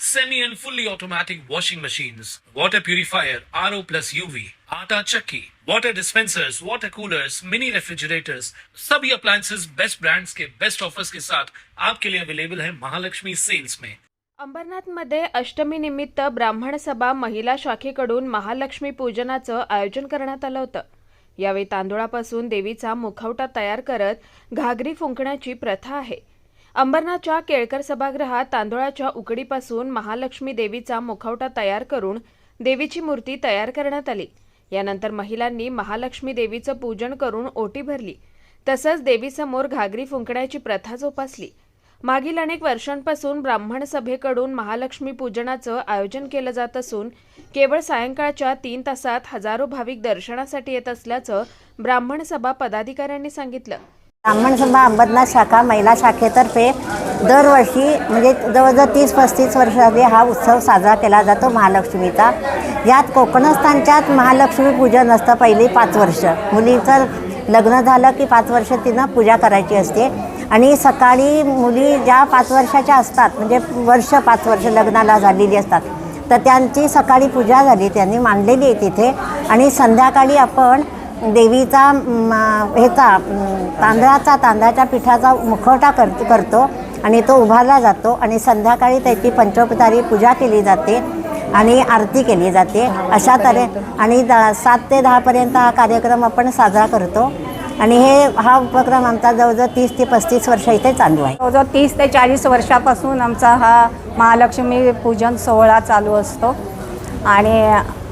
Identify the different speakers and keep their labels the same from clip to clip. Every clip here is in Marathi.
Speaker 1: semi and fully automatic washing machines, water purifier, RO plus UV, आटा चक्की, water dispensers, water coolers, mini refrigerators, सभी appliances. बेस्ट brands के बेस्ट ऑफर्स के साथ आपके लिए अवेलेबल है महालक्ष्मी सेल्स में
Speaker 2: अंबरनाथमध्ये अष्टमी निमित्त ब्राह्मण सभा महिला शाखेकडून महालक्ष्मी पूजनाचं आयोजन करण्यात आलं होतं. यावेळी तांदुळापासून देवीचा मुखवटा तयार करत घागरी फुंकण्याची प्रथा आहे. अंबरनाथच्या केळकर सभागृहात तांदुळाच्या उकडीपासून महालक्ष्मी देवीचा मुखवटा तयार करून देवीची मूर्ती तयार करण्यात आली. यानंतर महिलांनी महालक्ष्मी देवीचं पूजन करून ओटी भरली. तसंच देवीसमोर घागरी फुंकण्याची प्रथा जोपासली. मागील अनेक वर्षांपासून ब्राह्मण सभेकडून महालक्ष्मी पूजनाचं आयोजन केलं जात असून केवळ सायंकाळच्या तीन तासात हजारो भाविक दर्शनासाठी येत असल्याचं ब्राह्मण सभा पदाधिकाऱ्यांनी सांगितलं.
Speaker 3: ब्राह्मण सभा अंबरनाथ शाखा महिला शाखेतर्फे दरवर्षी म्हणजे जवळजवळ तीस पस्तीस वर्ष आधी हा उत्सव साजरा केला जातो महालक्ष्मीचा. यात कोकणस्थानच्याच महालक्ष्मी पूजन असतं पहिली पाच वर्ष. मुलीचं लग्न झालं की पाच वर्ष तिनं पूजा करायची असते. आणि सकाळी मुली ज्या पाच वर्षाच्या असतात म्हणजे वर्ष पाच वर्ष लग्नाला झालेली असतात तर त्यांची सकाळी पूजा झाली त्यांनी मांडलेली आहे तिथे. आणि संध्याकाळी आपण देवीचा ह्याचा तांदळाचा तांदळाच्या पिठाचा मुखवटा कर करतो आणि तो उभारला जातो आणि संध्याकाळी त्याची पंचोपचारी पूजा केली जाते आणि आरती केली जाते. अशा तऱ्हे आणि द सात ते दहापर्यंत हा कार्यक्रम आपण साजरा करतो. आणि हे हा उपक्रम आमचा जवळजवळ तीस ते पस्तीस वर्ष इथे चालू आहे.
Speaker 4: जवळजवळ तीस ते चाळीस वर्षापासून आमचा हा महालक्ष्मी पूजन सोहळा चालू असतो. आणि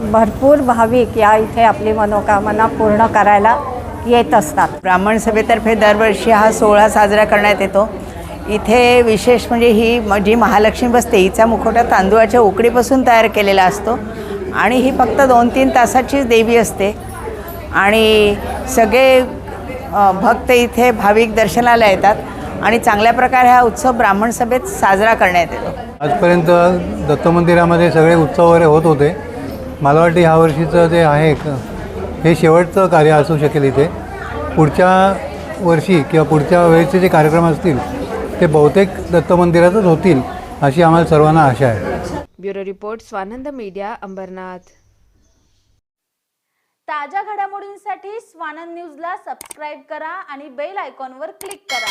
Speaker 4: भरपूर भाविक या इथे आपली मनोकामना पूर्ण करायला येत असतात.
Speaker 5: ब्राह्मण सभेतर्फे दरवर्षी हा सोहळा साजरा करण्यात येतो. इथे विशेष म्हणजे ही म- जी महालक्ष्मी बसते हिचा मुखवटा तांदूळाच्या उकडीपासून तयार केलेला असतो. आणि ही फक्त दोन तीन तासाचीच देवी असते. आणि सगळे भक्त इथे भाविक दर्शनाला येतात आणि चांगल्या प्रकारे हा उत्सव ब्राह्मण सभेत साजरा करण्यात येतो.
Speaker 6: आजपर्यंत दत्त मंदिरामध्ये सगळे उत्सव वगैरे होत होते. मला वाटतं ह्या वर्षीचं जे आहे हे शेवटचं कार्य असू शकेल इथे. पुढच्या वर्षी किंवा पुढच्या वेळेचे जे कार्यक्रम असतील ते बहुतेक दत्त मंदिरातच होतील अशी आम्हाला सर्वांना आशा आहे.
Speaker 2: Bureau report Swanand media Ambarnath.
Speaker 7: ताज्या घडामोडींसाठी स्वानंद न्यूजला सबस्क्राईब करा आणि बेल आयकॉनवर क्लिक करा.